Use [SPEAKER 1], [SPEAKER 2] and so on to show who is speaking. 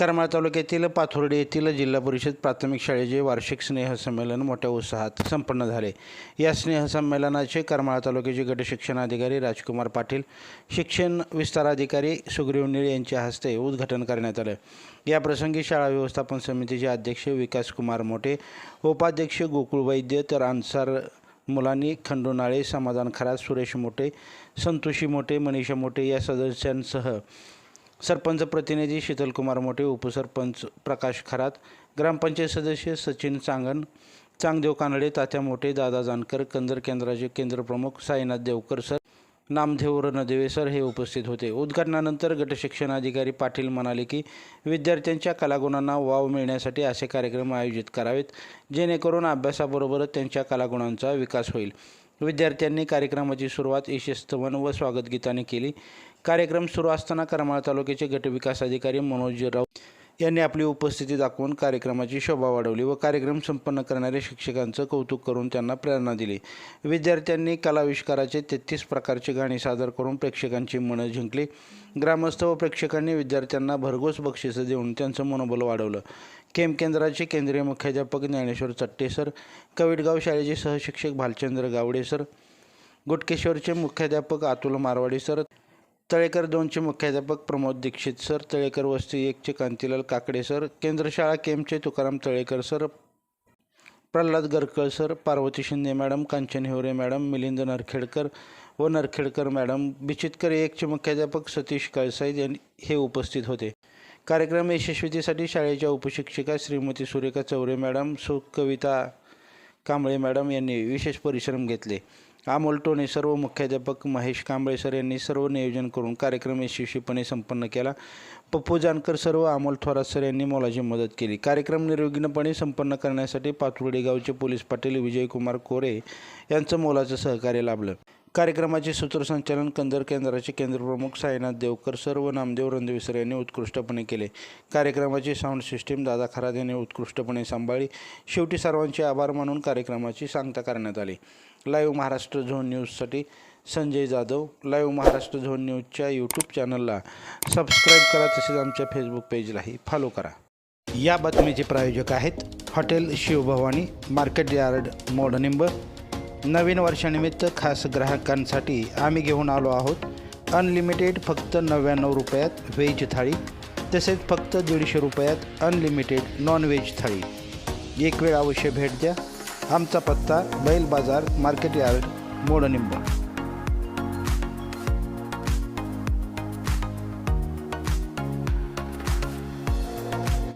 [SPEAKER 1] करमाळ तालुक्यातील पाथर्डी येथील जिल्हा परिषद प्राथमिक शाळेचे वार्षिक स्नेहसंमेलन मोठ्या उत्साहात संपन्न झाले. या स्नेहसंमेलनाचे करमाळा तालुक्याचे गट शिक्षणाधिकारी राजकुमार पाटील शिक्षण विस्ताराधिकारी सुग्रीव निळ यांच्या हस्ते उद्घाटन करण्यात आलं. याप्रसंगी शाळा व्यवस्थापन समितीचे अध्यक्ष विकासकुमार मोठे उपाध्यक्ष गोकुळ वैद्य तर अन्सार मुलांनी खंडू नाळे समाधान खरात सुरेश मोठे संतोषी मोठे मनीषा मोठे या सदस्यांसह सरपंच प्रतिनिधी शीतलकुमार मोठे उपसरपंच प्रकाश खरात ग्रामपंचायत सदस्य सचिन चांगण चांगदेव कानडे तात्या मोठे दादा जानकर कंदर केंद्राचे केंद्रप्रमुख साईनाथ देवकर सर नामदेव रणदेवे सर हे उपस्थित होते. उद्घाटनानंतर गटशिक्षण अधिकारी पाटील म्हणाले की विद्यार्थ्यांच्या कलागुणांना वाव मिळण्यासाठी असे कार्यक्रम आयोजित करावेत जेणेकरून अभ्यासाबरोबरच त्यांच्या कलागुणांचा विकास होईल. विद्यार्थ्यांनी कार्यक्रमाची सुरुवात यशस्तवन व स्वागतगीताने केली. कार्यक्रम सुरू असताना करमाळ तालुक्याचे गटविकास अधिकारी मनोज राऊत यांनी आपली उपस्थिती दाखवून कार्यक्रमाची शोभा वाढवली व कार्यक्रम संपन्न करणाऱ्या शिक्षकांचं कौतुक करून त्यांना प्रेरणा दिली. विद्यार्थ्यांनी कलाविष्काराचे तेहतीस प्रकारची गाणी सादर करून प्रेक्षकांची मनं जिंकली. ग्रामस्थ व प्रेक्षकांनी विद्यार्थ्यांना भरघोस बक्षिसं देऊन त्यांचं मनोबल वाढवलं. केम केंद्राचे केंद्रीय मुख्याध्यापक ज्ञानेश्वर चट्टे सर कविटगाव शाळेचे सहशिक्षक भालचंद्र गावडे सर गुटकेश्वरचे मुख्याध्यापक अतुल मारवाडी सर तळेकर दोनचे मुख्याध्यापक प्रमोद दीक्षित सर तळेकर वस्ती एकचे कांतीलाल काकडे सर केंद्रशाळा केमचे Tukaram Talekar sir Pralhad Garkal sir Parvati Shinde madam Kanchan Hiware madam Milind Narkhedkar व नरखेडकर मॅडम बिचितकर एकचे मुख्याध्यापक सतीश कळसाईद यांनी हे उपस्थित होते. कार्यक्रम यशस्वीतेसाठी शाळेच्या उपशिक्षिका श्रीमती सुरेखा चौरे मॅडम सुकविता कांबळे मॅडम यांनी विशेष परिश्रम घेतले. अमोल टोणे सर्व मुख्याध्यापक महेश कांबळे सर यांनी सर्व नियोजन करून कार्यक्रम यशस्वीपणे संपन्न केला. पप्पू जानकर सर्व अमोल थोरात सर यांनी मोलाची मदत केली. कार्यक्रम निर्विघ्नपणे संपन्न करण्यासाठी पाथर्डी गावचे पोलीस पाटील विजयकुमार कोरे यांचं मोलाचं सहकार्य लाभलं. कार्यक्रमाचे सूत्रसंचालन कंदर केंद्राचे केंद्रप्रमुख साईनाथ देवकर सर व नामदेव रणदेवसर यांनी उत्कृष्टपणे केले. कार्यक्रमाची साऊंड सिस्टीम दादा खराद यांनी उत्कृष्टपणे सांभाळली. शेवटी सर्वांचे आभार मानून कार्यक्रमाची सांगता करण्यात आली. लाईव्ह महाराष्ट्र झोन न्यूजसाठी संजय जाधव लाईव्ह महाराष्ट्र झोन न्यूजच्या यूट्यूब चॅनलला सबस्क्राईब करा तसेच आमच्या फेसबुक पेजलाही फॉलो करा. या बातमीचे प्रायोजक आहेत hotel Shivbhavani market yard Modnimb नवीन वर्षानिमित्त खास ग्राहकांसाठी आम्ही घेऊन आलो आहोत. अनलिमिटेड फक्त नव्याण्णव रुपयात व्हेज थाळी तसेच फक्त दीडशे रुपयात अनलिमिटेड नॉन व्हेज थाळी. एक वेळ अवश्य भेट द्या. आमचा पत्ता बैल बाजार मार्केट यार्ड मोडनिंबा.